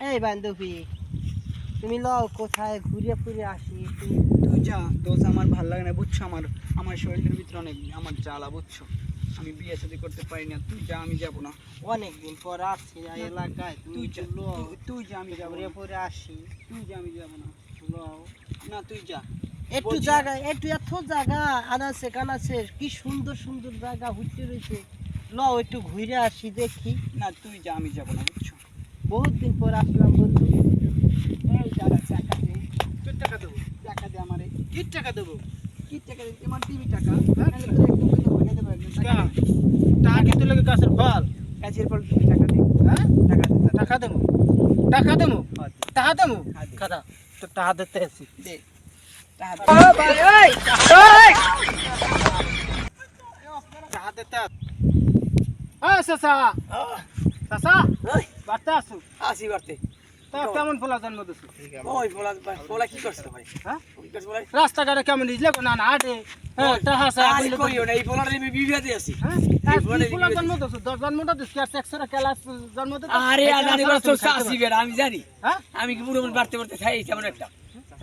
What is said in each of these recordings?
এই বান্ধবী তুমি লও কোথায় ঘুরে ফুরে আসি তুই যা দোষ আমার ভালো লাগে না বুঝছ আমার? আমার শরীরের ভিতরে অনেক আমার জ্বালা বুঝছ? আমি বিয়ে শাদী করতে পারি না তুই যা আমি যাব না। অনেকদিন পর আসছি এলাকায় তুই যা তুই- যা আমি যাব ঘুরে ফুরে আসি। তুই যা আমি যাব না। লও। না তুই যা। একটু জায়গা একটু এত জায়গা আনাছে কানাছে কি সুন্দর সুন্দর জায়গা ঘুরতে রয়েছে। লও একটু ঘুরে আসি দেখি। না তুই যা আমি যাব না বুঝছ? বহুত দিন পর আসলাম বন্ধু। এই দাঁড়া টাকা দে কত টাকা দেবো? টাকা দে আমারে। কি টাকা দেবো? কি টাকা দে আমার দিবি টাকা। হ্যাঁ? তোর দেবো। টাকা। টাকা কিন্তু লাগে গাছের ফল? কাজের পর দিবি টাকা দে হ্যাঁ? টাকা দে টাকা দেবো। টাকা দেবো? হ্যাঁ। টাকা দেবো? হ্যাঁ, দে। খাতা তো টাকা দিতে টাকা দে টাকা দিতে হ্যাঁ চাচা। চাচা বাড়তে আসো আসি বাড়তে। কেমন ফোলা জন্ম দিছো? ওই কি করছ ভাই? হ্যাঁ? রাস্তাঘাটে কেমন দিছিলে না না হাটে হ্যাঁ না এই বলার আমি বিবিয়াতে আছি। হ্যাঁ? এই ফোলা জন্ম দিছো? দশ জন্মটা দিছো আর একশোটা ক্লাস জন্ম দিছো? আরে বড় আমি জানি। হ্যাঁ? আমি কি পুরো বাড়তে বাড়তে খাই তেমন একটা।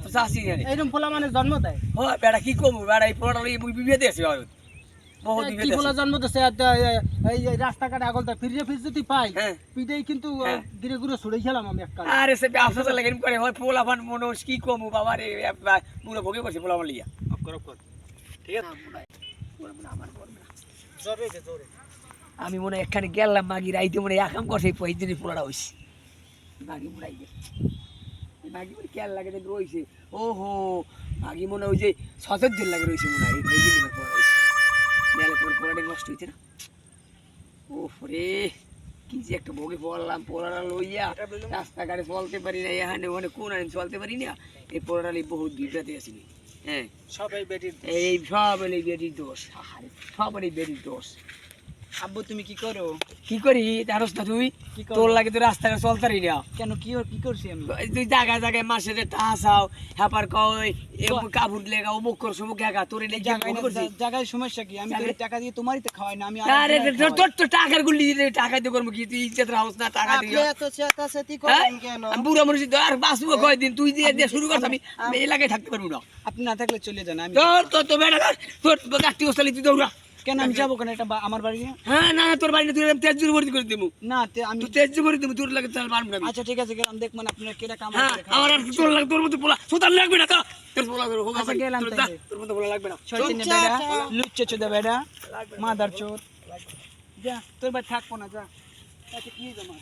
তো জানি। এইরকম ফোলা মানে জন্ম দেয়? ও বেড়া কি কমু? বেড়া এই এই বিবিয়াতে আছি ভাই। কি এই- রাস্তাঘাটে ফিরে ফিরে যদি পাই হ্যাঁ। কিন্তু হ্যাঁ। ছড়ে খেলাম আমি একটা আরে সে ব্যবসা লাগে করে? হয় পোলা মনোজ কি কমু বাবা রে পুরো ভোগে করছে পোলা মালিয়া ঠিক আছে? জোরে দে জোরে। আমি মনে হয় একখানে গেলাম মাগি রাইতে মনে হয় একাম করছে পঁচিশ দিনের পোলাটা হয়েছে মাগি মুড়াই গে মাগি মনে খেয়াল লাগে রয়েছে? ও হো মাগি মনে হয় ওই যে সতের দিন লাগে রয়েছে মনে হয় দেয়ালে তোমার পোলাটা নষ্ট হয়েছে না? ও রে কি যে একটা বগে পড়লাম পোলাটা লইয়া রাস্তাঘাটে চলতে পারি না এখানে ওখানে কোন আইন চলতে পারি না এই পোলাটা নিয়ে বহুত বিপদে আসিনি হ্যাঁ সবাই বেটির এই সব এই বেটির দোষ সব এই বেটির দোষ। আব্বু তুমি কি করো? কি করি? জানোস না তুই? তোর লাগে তো রাস্তায় চলতারি না। কেন কি কি করছি আমি? তুই জায়গায় জায়গায় মাসের টাহাসাও হ্যাপার কই কাপড় লেগা অমুক একা তোর জায়গায় সমস্যা কি? আমি টাকা দিয়ে তোমারই তো খাওয়াই না আমি আরে তোর তো টাকার গুলি টাকা দিয়ে করব কি? তুই ইজ্জত রাখস না টাকা দিয়ে এত চেতাচেতি হ্যাঁ? করেন কেন? আমি বুড়ো আর বাঁচবো কয়দিন? তুই দিয়ে দিয়ে শুরু করছ আমি আমি এলাকায় থাকতে পারব না। আপনি না থাকলে চলে যান আমি তোর তোর তো বেড়া তোর গাছটি বসালি তুই দৌড়া। কেন আমি যাব কেন? এটা আমার বাড়ি? হ্যাঁ না না তোর বাড়িতে তুই তেজ জুড়ে ভর্তি করে দিবো। না আমি তুই তেজ জুড়ে ভর্তি দিবো তোর লাগে তাহলে পারব না আচ্ছা ঠিক আছে গেলাম। মানে আপনার কেটা কাম হ্যাঁ আমার আর তোর লাগে তোর মতো পোলা সুতার লাগবে না কা। তোর পোলা তোর হোক আচ্ছা, গেলাম তোর মতো পোলা লাগবে না। চল, বেড়া। চল। লুচ্চে চোদা বেড়া। মাদার চোদ। যা তোর বাড়ি থাকব না যা। আচ্ছা কি জমা?